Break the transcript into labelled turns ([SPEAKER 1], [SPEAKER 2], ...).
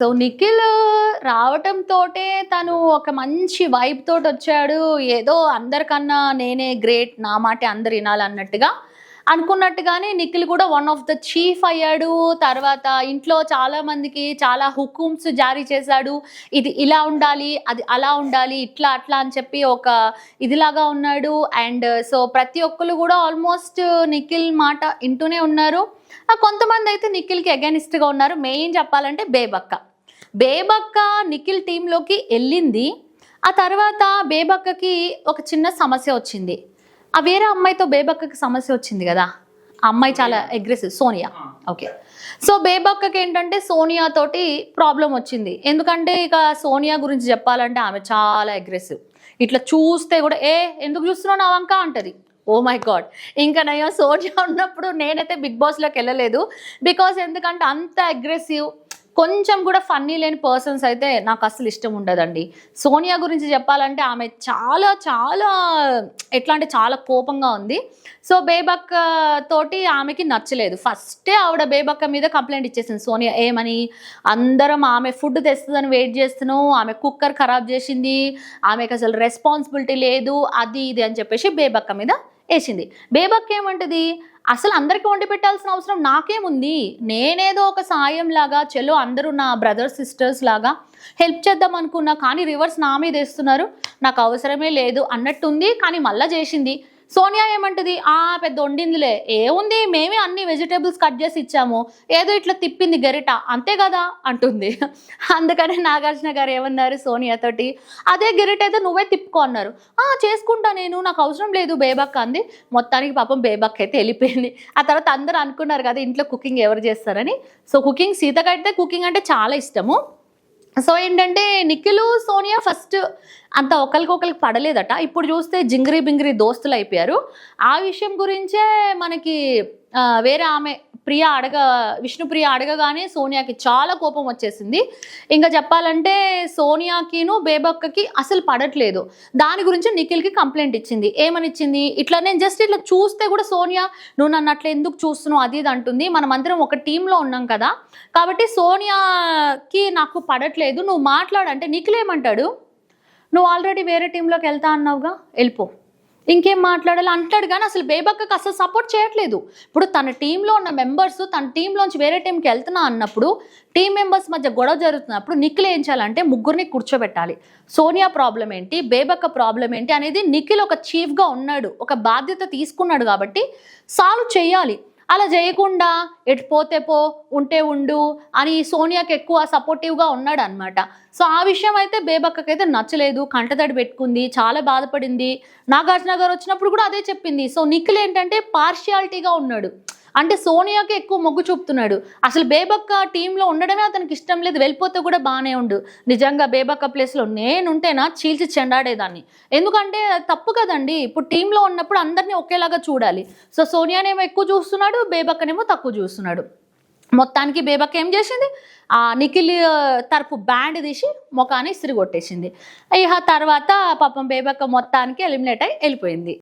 [SPEAKER 1] So Nikhil రావటంతోటే తను ఒక మంచి వైబ్ తోటి వచ్చాడు. ఏదో అందరికన్నా నేనే గ్రేట్ నా మాటే అందరు వినాలన్నట్టుగా అనుకున్నట్టుగానే నిఖిల్ కూడా వన్ ఆఫ్ ద చీఫ్ అయ్యాడు. తర్వాత ఇంట్లో చాలా మందికి చాలా హుకుమ్స్ జారీ చేశాడు. ఇది ఇలా ఉండాలి అది అలా ఉండాలి ఇట్లా అట్లా అని చెప్పి ఒక ఇదిలాగా ఉన్నాడు. అండ్ సో ప్రతి ఒక్కరు కూడా ఆల్మోస్ట్ నిఖిల్ మాట వింటూనే ఉన్నారు. కొంతమంది అయితే నిఖిల్కి అగెనిస్ట్గా ఉన్నారు. మెయిన్ చెప్పాలంటే బేబక్క. బేబక్క నిఖిల్ టీంలోకి వెళ్ళింది. ఆ తర్వాత బేబక్కకి ఒక చిన్న సమస్య వచ్చింది. ఆ వేరే అమ్మాయితో బేబక్కకి సమస్య వచ్చింది కదా. ఆ అమ్మాయి చాలా అగ్రెసివ్ సోనియా. ఓకే. సో బేబక్కకి ఏంటంటే సోనియా తోటి ప్రాబ్లం వచ్చింది. ఎందుకంటే ఇక సోనియా గురించి చెప్పాలంటే ఆమె చాలా అగ్రెసివ్ ఇట్లా చూస్తే కూడా ఏ ఎందుకు చూస్తున్నావు నా వంక? అంటది. Oh my god. ఇంకా నేను సోనియా ఉన్నప్పుడు నేనైతే బిగ్ బాస్లోకి వెళ్ళలేదు. బికాస్ ఎందుకంటే అంత అగ్రెసివ్ కొంచెం కూడా ఫన్నీ లేని పర్సన్స్ అయితే నాకు అసలు ఇష్టం ఉండదండి. సోనియా గురించి చెప్పాలంటే ఆమె చాలా చాలా ఎట్లా అంటే చాలా కోపంగా ఉంది. సో బేబక్క తోటి ఆమెకి నచ్చలేదు. ఫస్టే ఆవిడ బేబక్క మీద కంప్లైంట్ ఇచ్చేసింది సోనియా. ఏమని? అందరం ఆమె ఫుడ్ తెస్తుందని వెయిట్ చేస్తున్నాం. ఆమె కుక్కర్ ఖరాబ్ చేసింది. ఆమెకు అసలు రెస్పాన్సిబిలిటీ లేదు. అది ఇది అని చెప్పేసి బేబక్క మీద వేసింది. బేబక్ ఏమంటది? అసలు అందరికీ వండి పెట్టాల్సిన అవసరం నాకేముంది? నేనేదో ఒక సాయం లాగా చెలో అందరూ నా బ్రదర్స్ సిస్టర్స్ లాగా హెల్ప్ చేద్దాం అనుకున్నా కానీ రివర్స్ నా మీద వేస్తున్నారు. నాకు అవసరమే లేదు అన్నట్టుంది కానీ మళ్ళా చేసింది. సోనియా ఏమంటది? ఆ పెద్ద వండిందిలే. ఏముంది? మేమే అన్ని వెజిటేబుల్స్ కట్ చేసి ఇచ్చాము. ఏదో ఇట్లా తిప్పింది గరిట. అంతే కదా? అంటుంది. అందుకనే నాగార్జున గారు ఏమన్నారు సోనియా తోటి అదే గరిట అయితే నువ్వే తిప్పుకో అన్నారు. ఆ చేసుకుంటా నేను. నాకు అవసరం లేదు బేబక్క అంది. మొత్తానికి పాపం బేబక్క అయితే వెళ్ళిపోయింది. ఆ తర్వాత అందరూ అనుకున్నారు కదా ఇంట్లో కుకింగ్ ఎవరు చేస్తారని? సో కుకింగ్ సీతకైతే కుకింగ్ అంటే చాలా ఇష్టము. సో ఏంటంటే నిఖిల్ సోనియా ఫస్ట్ అంత ఒకరికొకరికి పడలేదట. ఇప్పుడు చూస్తే జింగిరి బింగిరి దోస్తులు అయిపోయారు. ఆ విషయం గురించే మనకి వేరే ఆమె ప్రియ అడగ విష్ణుప్రియ అడగగానే సోనియాకి చాలా కోపం వచ్చేసింది. ఇంకా చెప్పాలంటే సోనియాకిను బేబక్కకి అసలు పడట్లేదు. దాని గురించి నిఖిల్కి కంప్లైంట్ ఇచ్చింది. ఏమనిచ్చింది? ఇట్లా నేను జస్ట్ ఇట్లా చూస్తే కూడా సోనియా నువ్వు నన్ను అట్లా ఎందుకు చూస్తున్నావు? అది ఇది అంటుంది. మనం అందరం ఒక టీంలో ఉన్నాం కదా. కాబట్టి సోనియాకి నాకు పడట్లేదు. నువ్వు మాట్లాడంటే నిఖిల్ ఏమంటాడు? నువ్వు ఆల్రెడీ వేరే టీంలోకి వెళ్తా అన్నావుగా? వెళ్ళిపో. ఇంకేం మాట్లాడాలి? అంటాడు కానీ అసలు బేబక్కకి అసలు సపోర్ట్ చేయట్లేదు. ఇప్పుడు తన టీంలో ఉన్న మెంబర్స్ తన టీంలోంచి వేరే టీంకి వెళ్తున్నా అన్నప్పుడు టీం మెంబర్స్ మధ్య గొడవ జరుగుతున్నప్పుడు నిఖిల్ ఏం చేయాలంటే ముగ్గురిని కూర్చోబెట్టాలి. సోనియా ప్రాబ్లం ఏంటి? బేబక్క ప్రాబ్లం ఏంటి? అనేది నిఖిల్ ఒక చీఫ్గా ఉన్నాడు. ఒక బాధ్యత తీసుకున్నాడు కాబట్టి సాల్వ్ చేయాలి. అలా చేయకుండా ఎటు పోతే పో ఉంటే ఉండు అని సోనియాకి ఎక్కువ సపోర్టివ్గా ఉన్నాడు అనమాట సో ఆ విషయం అయితే బేబక్కకైతే అయితే నచ్చలేదు. కంటతడి పెట్టుకుంది. చాలా బాధపడింది. నాగార్జున గారు వచ్చినప్పుడు కూడా అదే చెప్పింది. సో నిఖిల్ ఏంటంటే పార్షియాలిటీగా ఉన్నాడు. అంటే సోనియాకి ఎక్కువ మొగ్గు చూపుతున్నాడు. అసలు బేబక్క టీంలో ఉండడమే అతనికి ఇష్టం లేదు. వెళ్ళిపోతే కూడా బాగానే ఉండు. నిజంగా బేబక్క ప్లేస్లో నేనుంటేనా చీల్చి చెండాడేదాన్ని. ఎందుకంటే తప్పు కదండి. ఇప్పుడు టీంలో ఉన్నప్పుడు అందరినీ ఒకేలాగా చూడాలి. సో సోనియానేమో ఎక్కువ చూస్తున్నాడు బేబక్కనేమో తక్కువ చూస్తున్నాడు. మొత్తానికి బేబక్క ఏం చేసింది? ఆ నిఖిల్ తరపు బ్యాండ్ తీసి ముఖాన్ని ఇసిరి కొట్టేసింది ఇక తర్వాత పాపం బేబక్క మొత్తానికి ఎలిమినేట్ అయి వెళ్ళిపోయింది.